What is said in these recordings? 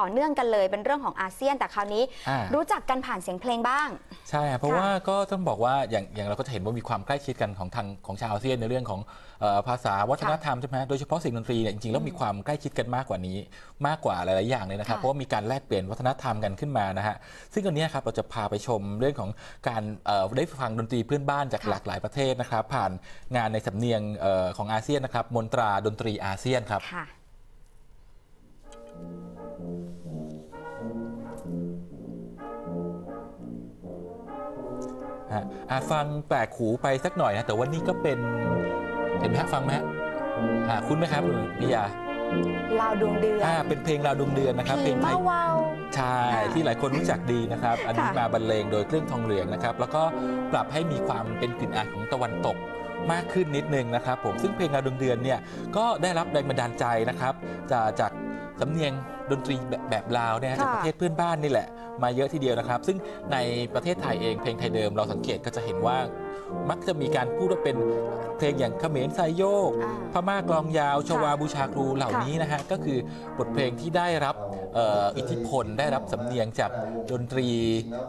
ต่อเนื่องกันเลย เป็นเรื่องของอาเซียนแต่คราวนี้ อ่ารู้จักกันผ่านเสียงเพลงบ้าง ใช่ครับเพราะค่ะว่าก็ต้องบอกว่าอย่างอย่างเราก็จะเห็นว่ามีความใกล้ชิดกันของทางของชาวอาเซียนในเรื่องของเอ่อภาษาวัฒนธรรมใช่ไหมโดยเฉพาะสิ่งดนตรีเนี่ยจริงๆแล้วมีความใกล้ชิดกันมากกว่านี้ มากกว่าหลายๆอย่างเลยนะครับ ค่ะเพราะว่ามีการแลกเปลี่ยนวัฒนธรรมกันขึ้นมานะฮะซึ่งวันนี้ครับเราจะพาไปชมเรื่องของการเอ่อได้ฟังดนตรีเพื่อนบ้านจากค่ะ หลากหลายประเทศนะครับผ่านงานในสำเนียงเอ่อของอาเซียนนะครับมนตราดนตรีอาเซียนครับ ค่ะ ฮะอาจฟังแปลกหูไปสักหน่อยนะแต่ว่านี่ก็เป็นเห็นไหมฮะฟังไหมฮะอ่าคุ้นไหมครับคุณพิยาลาวดวงเดือนอ่าเป็นเพลงราวดวงเดือนนะครับเพผีลงไทมาย เวาว ใช่อ่าที่หลายคนรู้จักดีนะครับ อันนี้ค่ะมาบรรเลงโดยเครื่องทองเหลืองนะครับ แล้วก็ปรับให้มีความเป็นกลิ่นอายของตะวันตกมากขึ้นนิดนึงนะครับ ผมซึ่งเพลงราวดวงเดือนเนี่ยก็ได้รับแรงบันดาลใจนะครับจากจาก สำเนียงดนตรีแบบแบบลาวเนี่ยค่ะจากประเทศเพื่อนบ้านนี่แหละ มาเยอะทีเดียวนะครับ ซึ่งในประเทศไทยเองเพลงไทยเดิมเราสังเกตก็จะเห็นว่า มักจะมีการพูดว่าเป็นเพลงอย่างเขมรไซโยกอ่าพม่ากลองยาว ชวาค่ะบูชาครูเหล่านี้นะฮะ ก็คือบทเพลงที่ได้รับเอ่ออิทธิพลได้รับสำเนียงจากดนตรี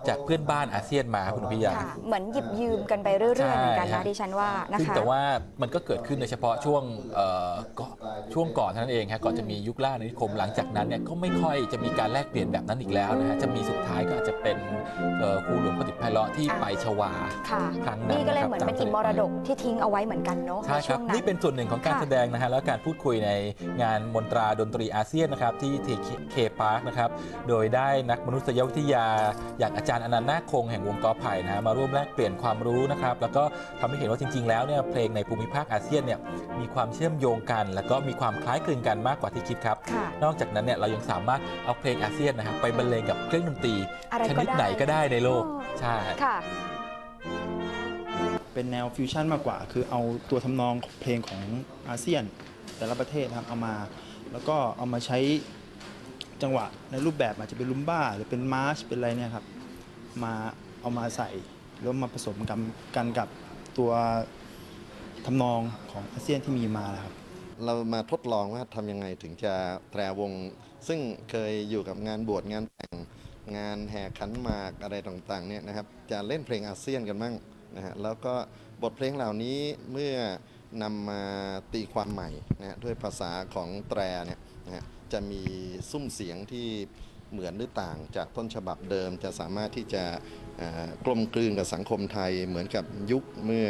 จากเพื่อนบ้านอาเซียนมาคุณพิยาค่ะเหมือนหยิบยืมกันไปเรื่อยๆเหมือนกันใช่นะฮะดิฉันว่านะซึ่งคะแต่ว่ามันก็เกิดขึ้นในเฉพาะช่วงเอ่อก็ ช่วงก่อนเท่านั้นเองฮะก่อนจะมียุคล่าอาณานิคมหลังจากนั้นเนี่ยก็ไม่ค่อยจะมีการแลกเปลี่ยนแบบนั้นอีกแล้วนะฮะจะมีสุดท้ายก็อาจจะเป็นเอ่อครูหลวงประดิษฐ์ไพเราะที่อะไปชวาค่ะ ครั้งนั้นนี่ก็เลยนะครับเหมือนเป็นตามอิมมรดกที่ทิ้งเอาไว้เหมือนกันเนาะใช่ในคช่รัวบ งนั้น นี่เป็นส่วนหนึ่งของการค่ะ แสดงนะฮะแล้วการพูดคุยในงานมนตราดนตรีอาเซียนนะครับที่ทีเคพาร์คนะครับโดยได้นักมนุษยวิทยา อย่างอาจารย์อนันต์นาคคงแห่งวงกอไผ่นะฮะมาร่วมแลกเปลี่ยนความรู้นะครับแล้วก็ทำให้เห็นว่าจริง ๆ แล้วเนี่ยเพลงในภูมิภาคอาเซียนเนี่ยมีความเชื่อมโยงกัน แล้วก็มีความคล้ายคลึงกันมากกว่าที่คิดครับ ค่ะนอกจากนั้นเนี่ยเรายังสามารถเอาเพลงอาเซียนนะครับไปบรรเลงกับเครื่องดนตรีอะไรชก็นิดได้ ไหนก็ได้ในโลกอ๋อใช่ ค่ะ เป็นแนวฟิวชั่นมากกว่า คือเอาตัวทำนองเพลงของอาเซียน แต่ละประเทศนะครับเอามา แล้วก็เอามาใช้จังหวะในรูปแบบอาจจะเป็นลุมบ้า หรือเป็นมาร์ชเป็นอะไรเนี่ยครับมาเอามาใส่แล้วมาผสมกันกันกับตัวทำนองของอาเซียนที่มีมานะครับ เรามาทดลองว่าทำยังไงถึงจะแตรวง ซึ่งเคยอยู่กับงานบวชงานแต่งงานแห่ขันหมากอะไรต่างๆเนี่ยนะครับจะเล่นเพลงอาเซียนกันมั่งนะฮะแล้วก็บทเพลงเหล่านี้เมื่อนำมาตีความใหม่นะฮะด้วยภาษาของแตรเนี่ยนะฮะจะมีซุ้มเสียงที่เหมือนหรือต่างจากต้นฉบับเดิม จะสามารถที่จะกลมกลืนกับสังคมไทยเหมือนกับยุคเมื่อ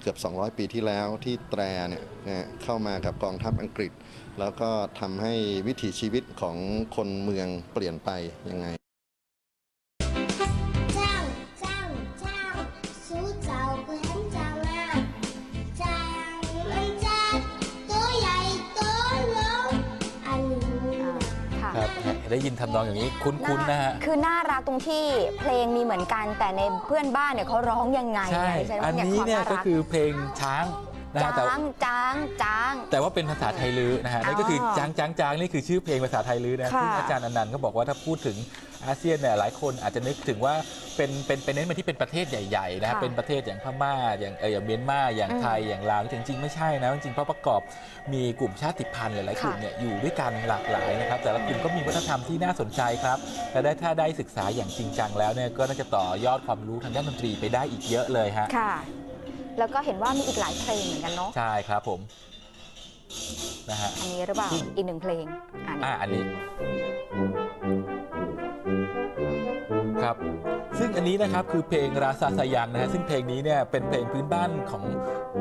เกือบ 200 ปีที่แล้วที่แตรเนี่ยนะเข้ามากับกองทัพอังกฤษ แล้วก็ทำให้วิถีชีวิตของคนเมืองเปลี่ยนไปยังไง ได้ยินทำนองอย่างนี้คุ้นๆนะฮะ คือน่ารักตรงที่เพลงมีเหมือนกันแต่ในเพื่อนบ้านเนี่ยเขาร้องยังไงใช่ดิฉัอัว่านนี้เนี่ยความาก็รัคือเพลงช้าง นะฮะแต่จ้างจ้างจ้าง แต่ว่าเป็นภาษาไทยลือนะฮะอ๋อนั่นก็คือจางจางจางนี่คือชื่อเพลงภาษาไทยลือนะค่ะซึ่งอาจารย์อนันต์ก็บอกว่าถ้าพูดถึงอาเซียนเนี่ยหลายคนอาจจะนึกถึงว่าเป็นเป็นเป็นเน้นมาที่เป็นประเทศใหญ่ๆนะฮะค่ะเป็นประเทศอย่างพม่าอย่างเอออย่างเมียนมาอย่างอืมไทยอย่างลาวจริงๆไม่ใช่นะจริงๆเพราะประกอบมีกลุ่มชาติพันธุ์หลายๆกลุ่มค่ะ เนี่ยอยู่ด้วยกันหลากหลายนะครับแต่ละกลุ่มก็มีวัฒนธรรมที่น่าสนใจครับและได้ถ้าได้ศึกษาอย่างจริงจังแล้วเนี่ยก็น่าจะต่อยอดความรู้ทางด้านดนตรีไปได้อีกเยอะเลยฮะ ค่ะ แล้วก็เห็นว่ามีอีกหลายเพลงเหมือนกันเนาะใช่ครับผมนะฮะอันนี้หรือเปล่าอีกหนึ่งเพลงอันนี้อ่าอันนี้ครับซึ่งอันนี้นะครับคือเพลงราซาสยังนะฮะซึ่งเพลงนี้เนี่ยเป็นเพลงพื้นบ้านของ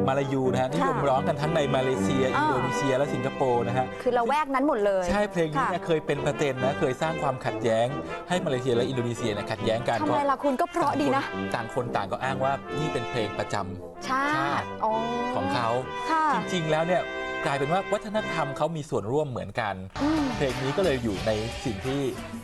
มาลายูนะฮะนิยมร้องกันทั้งในมาเลเซีย อินโดนีเซีย และสิงคโปร์นะฮะคือเราแวกนั้นหมดเลยใช่เพลงนี้ค่ะเนี่ยเคยเป็นประเด็นนะเคยสร้างความขัดแย้ง ให้มาเลเซียและอินโดนีเซียเนี่ยขัดแย้งกันทำไมล่ะคุณก็เพราะดีนะ ต่างคนต่างก็อ้างว่านี่เป็นเพลงประจำชาติอ๋อของเขาค่ะจริงๆแล้วเนี่ย กลายเป็นว่าวัฒนธรรมเขามีส่วนร่วมเหมือนกันอืมเพลงนี้ก็เลยอยู่ในสิ่งที่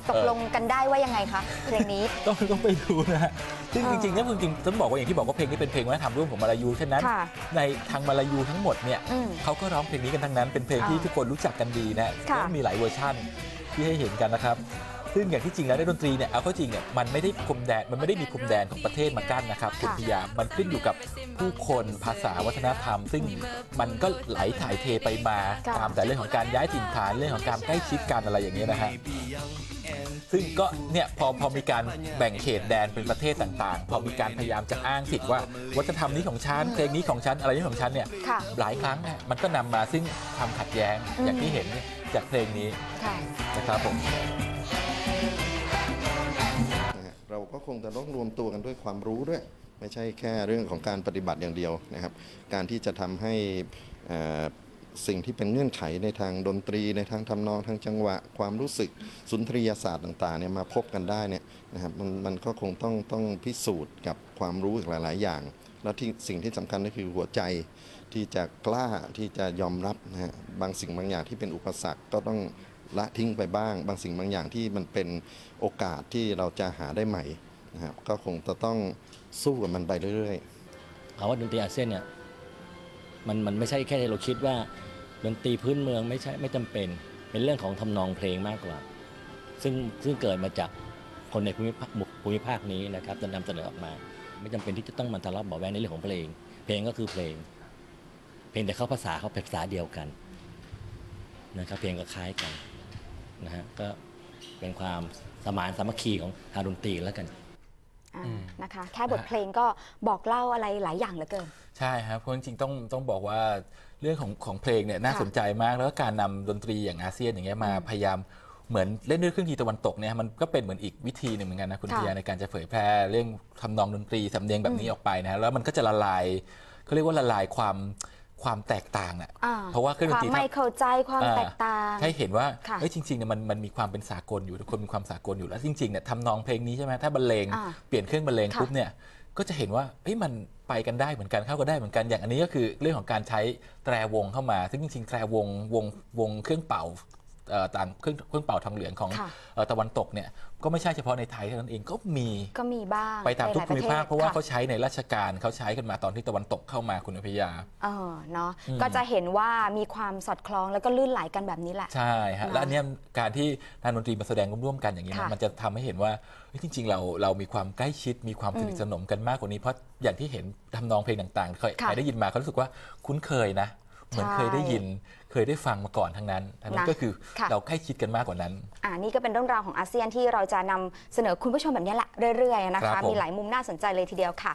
ตกลงกันได้ว่ายังไงคะเพลงนี้เอ่อต้องต้องไปดูนะฮะซึ่งเอจอริงๆเนี่ยจริงๆต้องบอกว่าอย่างที่บอกว่าเพลงนี้เป็นเพลงวัฒนธรรมร่วมของมาลายูฉะนั้นค่ะในทางมาลายูทั้งหมดเนี่ยอืมเขาก็ร้องเพลงนี้กันทั้งนั้นเป็นเพลงที่อ่าทุกคนรู้จักกันดีนะค่ะแล้วมีหลายเวอร์ชั่นที่ให้เห็นกันนะครับ ซึ่งอย่างที่จริงแล้วในดนตรีเนี่ยเอาเข้าจริงเนี่ยมันไม่ได้พรมแดนมันไม่ได้มีพรมแดนของประเทศมากั้นนะครับคุณค่ะพิยามันขึ้นอยู่กับผู้คนภาษาวัฒนธรรม ซึ่งมันก็ไหลถ่ายเทไปมาค่ะตามแต่เรื่องของการย้ายถิ่นฐานเรื่องของการใกล้ชิดกันอะไรอย่างเงี้ยนะฮะซึ่งก็เนี่ยพอพอมีการแบ่งเขตแดนเป็นประเทศต่างๆ พอมีการพยายามจะอ้างสิทธิ์ว่า วัฒนธรรมนี้ของฉันเพลงนี้ของฉันอะไรนี้ของฉันเนี่ยค่ะหลายครั้งอะมันก็นำมาซึ่งความขัดแย้งอืมอย่างที่เห็นจากเพลงนี้ค่ะนะครับผม คงจะต้องรวมตัวกันด้วยความรู้ด้วย ไม่ใช่แค่เรื่องของการปฏิบัติอย่างเดียวนะครับ การที่จะทำให้สิ่งที่เป็นเงื่อนไขในทางดนตรี ในทางทำนองทางจังหวะ ความรู้สึกสุนทรียศาสตร์ต่างๆเนี่ยมาพบกันได้เนี่ยนะครับมันมันก็คงต้องต้องพิสูจน์กับความรู้อีกหลาย ๆ อย่าง แล้วที่สิ่งที่สำคัญก็คือหัวใจที่จะกล้าที่จะยอมรับนะฮะบางสิ่งบางอย่างที่เป็นอุปสรรคก็ต้องละทิ้งไปบ้าง บางสิ่งบางอย่างที่มันเป็นโอกาสที่เราจะหาได้ใหม่ นะครับก็คงจะต้องสู้กับมันไปเรื่อยๆคำว่าดนตรีอาเซียนเนี่ยมันมันไม่ใช่แค่ที่เราคิดว่าดนตรีพื้นเมืองไม่ใช่ไม่จำเป็น เป็นเรื่องของทำนองเพลงมากกว่า ซึ่งซึ่งเกิดมาจากคนในภูมิภาคภูมิภาคนี้นะครับจะนำเสนอออกมา ไม่จำเป็นที่จะต้องมาทะเลาะเบาะแวงในเรื่องของเพลง เพลงก็คือเพลง เพลงแต่เขาภาษาเขาเป็นภาษาเดียวกันนะครับเพลงก็คล้ายกันนะฮะก็เป็นความสมานสามัคคีของทางดนตรีแล้วกัน อ่าอืม นะคะ แค่บทเพลงก็บอกเล่าอะไรหลายอย่างเหลือเกิน ใช่ครับเพราะจริงๆต้องต้องบอกว่าเรื่องของของเพลงเนี่ยน่าค่ะสนใจมาก แล้วก็การนำดนตรีอย่างอาเซียนอย่างเงี้ยมาพยายามเหมือนเล่นด้วยเครื่องดนตรีตะวันตกเนี่ยมันก็เป็นเหมือนอีกวิธีหนึ่งเหมือนกันนะคุณค่ะพิยาในการจะเผยแพร่เรื่องทำนองดนตรีสำเนียงแบบนี้ออกไปนะฮะแล้วมันก็จะละลายเขาเรียกว่าละลายความ ความแตกต่างอะอ่าเพราะว่าเครื่องดคนวามตรีไม่เข้าใจความอ่า แตกต่าง ให้เห็นว่าค่ะเอ้ยจริงๆเนี่ยมันมันมีความเป็นสากลอยู่ทุกคนมีความสากลอยู่แล้วจริงๆเนี่ยทำนองเพลงนี้ใช่ไหมถ้าบรรเลงอ่าเปลี่ยนเครื่องบรรเลงค่ะปุ๊บเนี่ยก็จะเห็นว่าเอ้ยมันไปกันได้เหมือนกันเข้ากันได้เหมือนกันอย่างอันนี้ก็คือเรื่องของการใช้แตรวงเข้ามา ซึ่งจริงๆแตรวงวงวงเครื่องเป่าเอ่อ ต่างเครื่องเครื่องเป่าทองเหลืองของค่ะเอ่อตะวันตกเนี่ยก็ไม่ใช่เฉพาะในไทยเท่านั้นเองก็มีก็มีบ้างไปตามทุกในหลยภูมิภาคศเพราะว่าค่เขาใช้ในราชการเขาใช้กันมาตอนที่ตะวันตกเข้ามาคุณอภิยา เออเนาะอืม ก็จะเห็นว่ามีความสอดคล้องแล้วก็ลื่นไหลกันแบบนี้แหละ ใช่ฮะเนอะและอันเนี้ยการที่ทางดนตรีมาแสดงร่วมๆกันอย่างนี้ยค่ะนะมันจะทำให้เห็นว่าเฮ้ยจริง ๆ เราเรามีความใกล้ชิดมีความสนิทสนมกันมากกว่านี้เพราะอย่างที่เห็นทำนองเพลงต่างๆเคยค่ะใครได้ยินมาเขารู้สึกว่าคุ้นเคยนะ เหมือนใช่เคยได้ยิน เคยได้ฟังมาก่อนทั้งนั้นทั้งนั้นนะก็คือค่ะ เราใกล้ชิดกันมากกว่านั้น อ่านี่ก็เป็นเรื่องราวของอาเซียนที่เราจะนำเสนอคุณผู้ชมแบบนี้แหละเรื่อยๆนะครัคะ บผม มีหลายมุมน่าสนใจเลยทีเดียวค่ะ